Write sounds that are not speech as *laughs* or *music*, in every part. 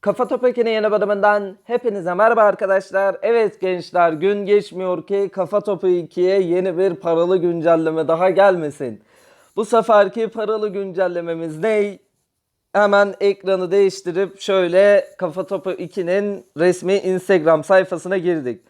Kafa Topek'in yeni bölümünden hepinize merhaba arkadaşlar. Evet gençler gün geçmiyor ki Kafa Topu 2'ye yeni bir paralı güncelleme daha gelmesin. Bu seferki paralı güncellememiz ne? Hemen ekranı değiştirip şöyle Kafa Topu 2'nin resmi Instagram sayfasına girdik.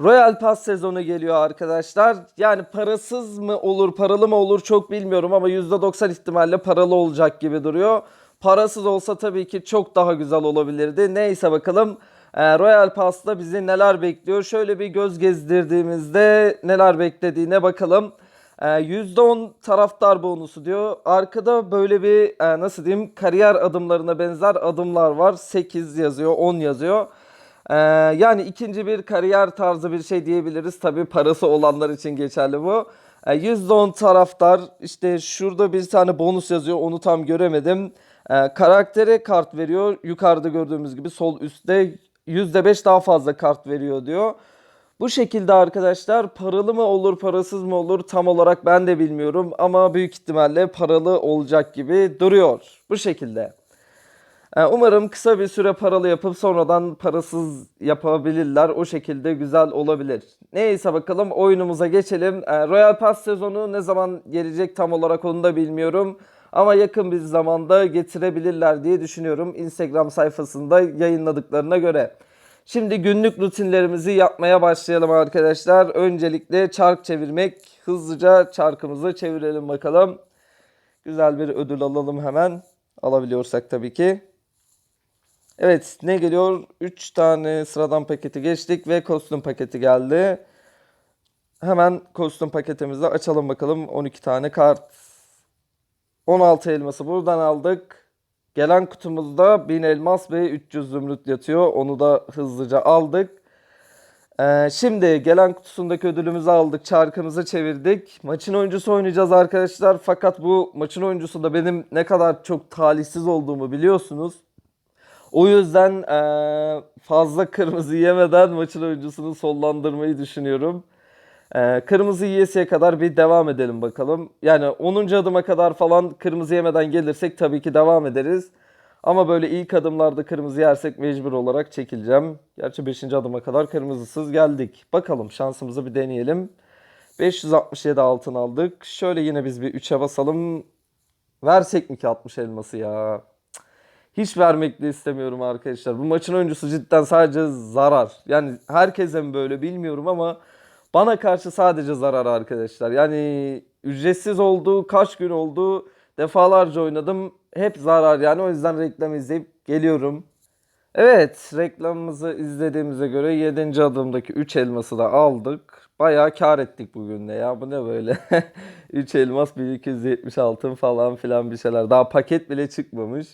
Royal Pass sezonu geliyor arkadaşlar. Yani parasız mı olur, paralı mı olur çok bilmiyorum ama %90 ihtimalle paralı olacak gibi duruyor. Parasız olsa tabii ki çok daha güzel olabilirdi. Neyse bakalım e, Royal Pass'ta bizi neler bekliyor. Şöyle bir göz gezdirdiğimizde neler beklediğine bakalım. E, %10 taraftar bonusu diyor. Arkada böyle bir e, nasıl diyeyim kariyer adımlarına benzer adımlar var. 8 yazıyor, 10 yazıyor. Yani ikinci bir kariyer tarzı bir şey diyebiliriz. Tabii parası olanlar için geçerli bu. Ee, %10 taraftar işte şurada bir tane bonus yazıyor onu tam göremedim. Ee, karaktere kart veriyor. Yukarıda gördüğümüz gibi sol üstte %5 daha fazla kart veriyor diyor. Bu şekilde arkadaşlar paralı mı olur parasız mı olur tam olarak ben de bilmiyorum ama büyük ihtimalle paralı olacak gibi duruyor. Bu şekilde. Ee, Umarım kısa bir süre paralı yapıp sonradan parasız yapabilirler. O şekilde güzel olabilir. Neyse bakalım oyunumuza geçelim. Ee, Royal Pass sezonu ne zaman gelecek tam olarak onu da bilmiyorum. Ama yakın bir zamanda getirebilirler diye düşünüyorum. Instagram sayfasında yayınladıklarına göre. Şimdi günlük rutinlerimizi yapmaya başlayalım arkadaşlar. Öncelikle çark çevirmek. Hızlıca çarkımızı çevirelim bakalım. Güzel bir ödül alalım hemen. Alabiliyorsak tabii ki. Evet ne geliyor? 3 tane sıradan paketi geçtik ve kostüm paketi geldi. Hemen kostüm paketimizi açalım bakalım. 12 tane kart. 16 elması buradan aldık. Gelen kutumuzda 1000 elmas ve 300 zümrüt yatıyor. Onu da hızlıca aldık. Ee, şimdi gelen kutusundaki ödülümüzü aldık. Çarkımızı çevirdik. Maçın oyuncusu oynayacağız arkadaşlar. Fakat bu maçın oyuncusu da benim ne kadar çok talihsiz olduğumu biliyorsunuz. O yüzden eee, fazla kırmızı yemeden maçın oyuncusunu sollandırmayı düşünüyorum. Eee, kırmızı yiyesiye kadar bir devam edelim bakalım. Yani 10. adıma kadar falan kırmızı yemeden gelirsek tabii ki devam ederiz. Ama böyle ilk adımlarda kırmızı yersek mecbur olarak çekileceğim. Gerçi 5. adıma kadar kırmızısız geldik. Bakalım şansımızı bir deneyelim. 567 altın aldık. Şöyle yine biz bir 3'e basalım. Versek mi ki 60 elması ya? Hiç vermek de istemiyorum arkadaşlar. Bu maçın oyuncusu cidden sadece zarar. Yani herkese mi böyle bilmiyorum ama bana karşı sadece zarar arkadaşlar. Yani ücretsiz oldu, kaç gün oldu, defalarca oynadım. Hep zarar yani o yüzden reklam izleyip geliyorum. Evet, reklamımızı izlediğimize göre 7. adımdaki 3 elması da aldık. Bayağı kar ettik bugün de ya. Bu ne böyle? *laughs* 3 elmas 1270 altın falan filan bir şeyler. Daha paket bile çıkmamış.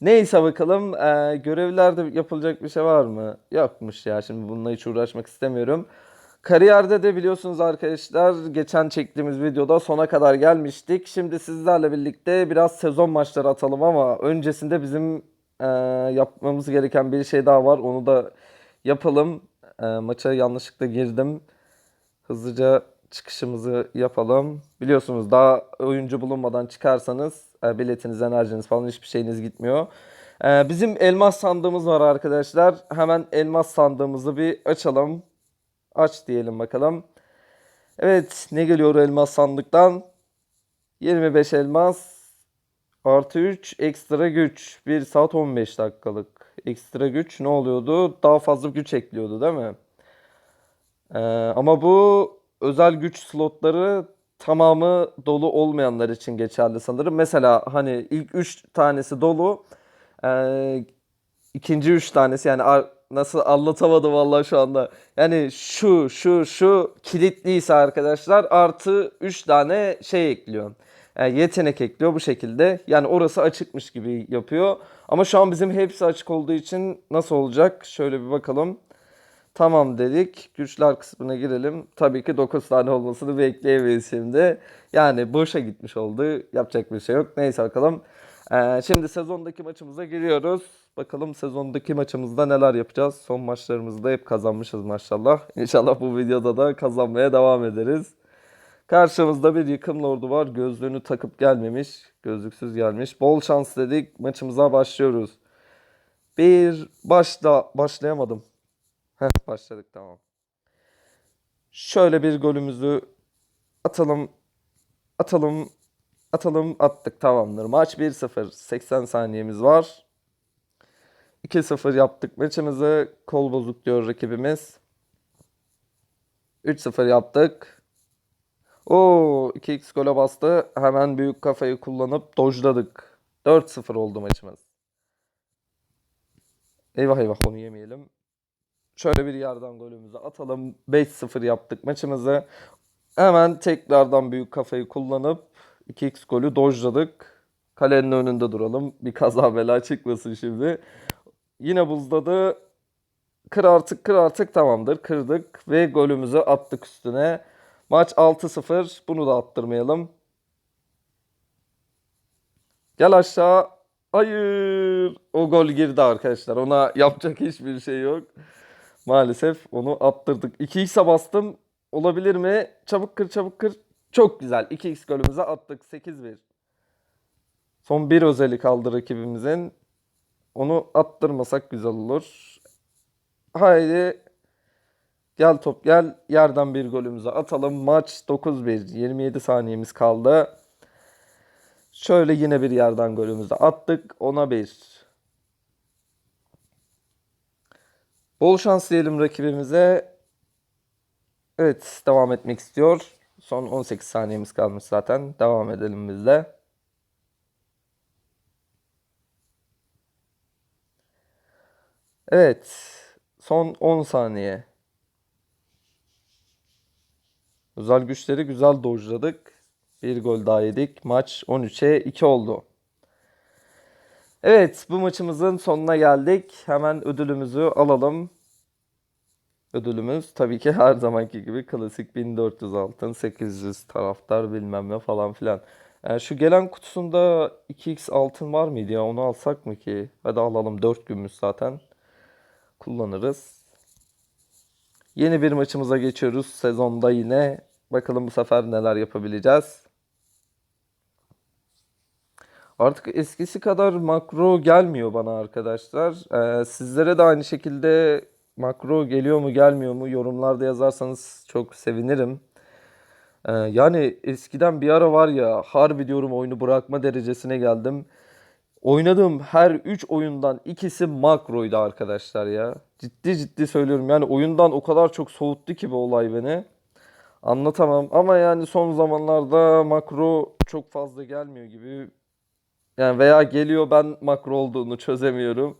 Neyse bakalım. Ee, görevlerde yapılacak bir şey var mı? Yokmuş ya. Şimdi bununla hiç uğraşmak istemiyorum. Kariyerde de biliyorsunuz arkadaşlar geçen çektiğimiz videoda sona kadar gelmiştik. Şimdi sizlerle birlikte biraz sezon maçları atalım ama öncesinde bizim e, yapmamız gereken bir şey daha var. Onu da yapalım. E, maça yanlışlıkla girdim. Hızlıca çıkışımızı yapalım. Biliyorsunuz daha oyuncu bulunmadan çıkarsanız e, biletiniz, enerjiniz falan hiçbir şeyiniz gitmiyor. E, bizim elmas sandığımız var arkadaşlar. Hemen elmas sandığımızı bir açalım. Aç diyelim bakalım. Evet ne geliyor elmas sandıktan? 25 elmas artı 3 ekstra güç. 1 saat 15 dakikalık. Ekstra güç ne oluyordu? Daha fazla güç ekliyordu değil mi? Ee, ama bu özel güç slotları tamamı dolu olmayanlar için geçerli sanırım. Mesela hani ilk 3 tanesi dolu. Ee, ikinci 3 tanesi yani nasıl anlatamadım vallahi şu anda. Yani şu şu şu kilitliyse arkadaşlar artı 3 tane şey ekliyor. Yani yetenek ekliyor bu şekilde. Yani orası açıkmış gibi yapıyor. Ama şu an bizim hepsi açık olduğu için nasıl olacak? Şöyle bir bakalım. Tamam dedik. Güçler kısmına girelim. Tabii ki 9 tane olmasını bekleyemeyiz şimdi. Yani boşa gitmiş oldu. Yapacak bir şey yok. Neyse bakalım. Ee, şimdi sezondaki maçımıza giriyoruz. Bakalım sezondaki maçımızda neler yapacağız. Son maçlarımızda hep kazanmışız maşallah. İnşallah bu videoda da kazanmaya devam ederiz. Karşımızda bir yıkım lordu var. Gözlüğünü takıp gelmemiş. Gözlüksüz gelmiş. Bol şans dedik. Maçımıza başlıyoruz. bir başla başlayamadım. Heh, başladık tamam. Şöyle bir golümüzü atalım. Atalım. Atalım attık tamamdır. Maç 1-0. 80 saniyemiz var. 2-0 yaptık maçımızı. Kol bozuk diyor rakibimiz. 3-0 yaptık. Oo 2x gole bastı. Hemen büyük kafayı kullanıp dojladık. 4-0 oldu maçımız. Eyvah eyvah onu yemeyelim. Şöyle bir yerden golümüzü atalım. 5-0 yaptık maçımızı. Hemen tekrardan büyük kafayı kullanıp 2x golü dojladık. Kalenin önünde duralım. Bir kaza bela çıkmasın şimdi. Yine buzladı. Kır artık kır artık tamamdır. Kırdık ve golümüzü attık üstüne. Maç 6-0. Bunu da attırmayalım. Gel aşağı. Hayır. O gol girdi arkadaşlar. Ona yapacak hiçbir şey yok. Maalesef onu attırdık. 2x'e bastım. Olabilir mi? Çabuk kır çabuk kır. Çok güzel. 2x golümüzü attık. 8-1. Son bir özeli kaldı rakibimizin. Onu attırmasak güzel olur. Haydi. Gel top gel. Yerden bir golümüzü atalım. Maç 9-1. 27 saniyemiz kaldı. Şöyle yine bir yerden golümüzü attık. Ona bir. Bol şans diyelim rakibimize. Evet, devam etmek istiyor. Son 18 saniyemiz kalmış zaten. Devam edelim biz de. Evet. Son 10 saniye. Özel güçleri güzel dojladık. Bir gol daha yedik. Maç 13'e 2 oldu. Evet, bu maçımızın sonuna geldik. Hemen ödülümüzü alalım. Ödülümüz tabii ki her zamanki gibi klasik 1400 altın, 800 taraftar bilmem ne falan filan. Ee, şu gelen kutusunda 2x altın var mıydı ya? Onu alsak mı ki? Hadi alalım 4 gümüş zaten. Kullanırız. Yeni bir maçımıza geçiyoruz sezonda yine. Bakalım bu sefer neler yapabileceğiz. Artık eskisi kadar makro gelmiyor bana arkadaşlar. Ee, sizlere de aynı şekilde makro geliyor mu gelmiyor mu yorumlarda yazarsanız çok sevinirim. Ee, yani eskiden bir ara var ya harbi diyorum oyunu bırakma derecesine geldim. Oynadığım her 3 oyundan ikisi makroydu arkadaşlar ya. Ciddi ciddi söylüyorum yani oyundan o kadar çok soğuttu ki bu olay beni. Anlatamam ama yani son zamanlarda makro çok fazla gelmiyor gibi. Yani veya geliyor ben makro olduğunu çözemiyorum.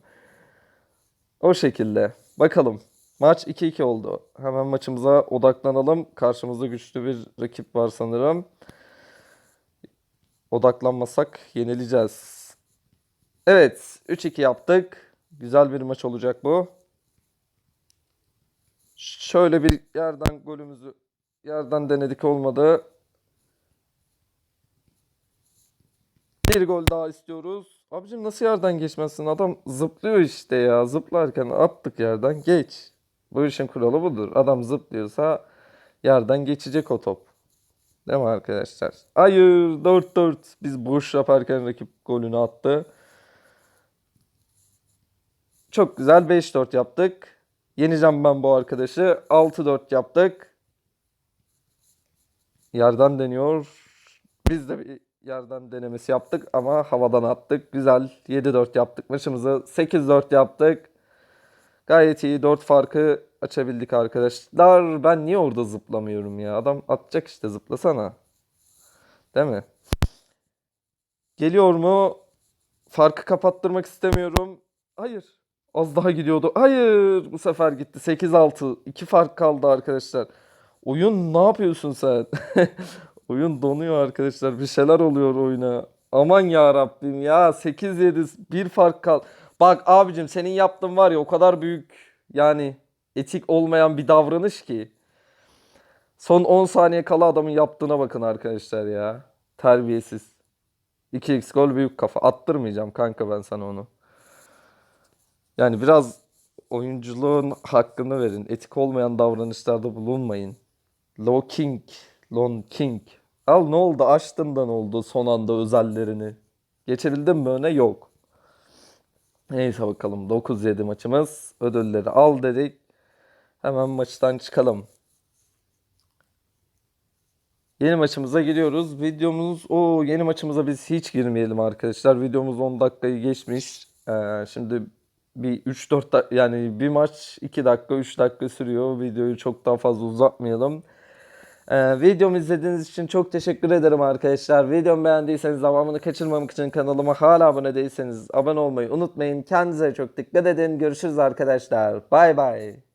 O şekilde. Bakalım. Maç 2-2 oldu. Hemen maçımıza odaklanalım. Karşımızda güçlü bir rakip var sanırım. Odaklanmasak yenileceğiz. Evet, 3-2 yaptık. Güzel bir maç olacak bu. Şöyle bir yerden golümüzü yerden denedik olmadı. Bir gol daha istiyoruz. Abicim nasıl yerden geçmezsin? Adam zıplıyor işte ya. Zıplarken attık yerden geç. Bu işin kuralı budur. Adam zıplıyorsa yerden geçecek o top. Değil mi arkadaşlar? Hayır 4-4. Biz boş yaparken rakip golünü attı. Çok güzel 5-4 yaptık. Yeneceğim ben bu arkadaşı. 6-4 yaptık. Yerden deniyor. Biz de bir yerden denemesi yaptık ama havadan attık. Güzel 7-4 yaptık maçımızı. 8-4 yaptık. Gayet iyi 4 farkı açabildik arkadaşlar. Ben niye orada zıplamıyorum ya? Adam atacak işte zıplasana. Değil mi? Geliyor mu? Farkı kapattırmak istemiyorum. Hayır. Az daha gidiyordu. Hayır. Bu sefer gitti. 8-6. 2 fark kaldı arkadaşlar. Oyun ne yapıyorsun sen? *laughs* Oyun donuyor arkadaşlar. Bir şeyler oluyor oyuna. Aman ya Rabbim ya 8-7 bir fark kal. Bak abicim senin yaptığın var ya o kadar büyük yani etik olmayan bir davranış ki. Son 10 saniye kala adamın yaptığına bakın arkadaşlar ya. Terbiyesiz. 2x gol büyük kafa. Attırmayacağım kanka ben sana onu. Yani biraz oyunculuğun hakkını verin. Etik olmayan davranışlarda bulunmayın. Low King, Lon King. Al ne oldu? Açtın da ne oldu son anda özellerini? Geçebildin mi öne? Yok. Neyse bakalım 9-7 maçımız. Ödülleri al dedik. Hemen maçtan çıkalım. Yeni maçımıza giriyoruz. Videomuz o yeni maçımıza biz hiç girmeyelim arkadaşlar. Videomuz 10 dakikayı geçmiş. Ee, şimdi bir 3-4 da- yani bir maç 2 dakika 3 dakika sürüyor. Videoyu çok daha fazla uzatmayalım. Ee, videomu izlediğiniz için çok teşekkür ederim arkadaşlar. Videomu beğendiyseniz devamını kaçırmamak için kanalıma hala abone değilseniz abone olmayı unutmayın. Kendinize çok dikkat edin. Görüşürüz arkadaşlar. Bay bay.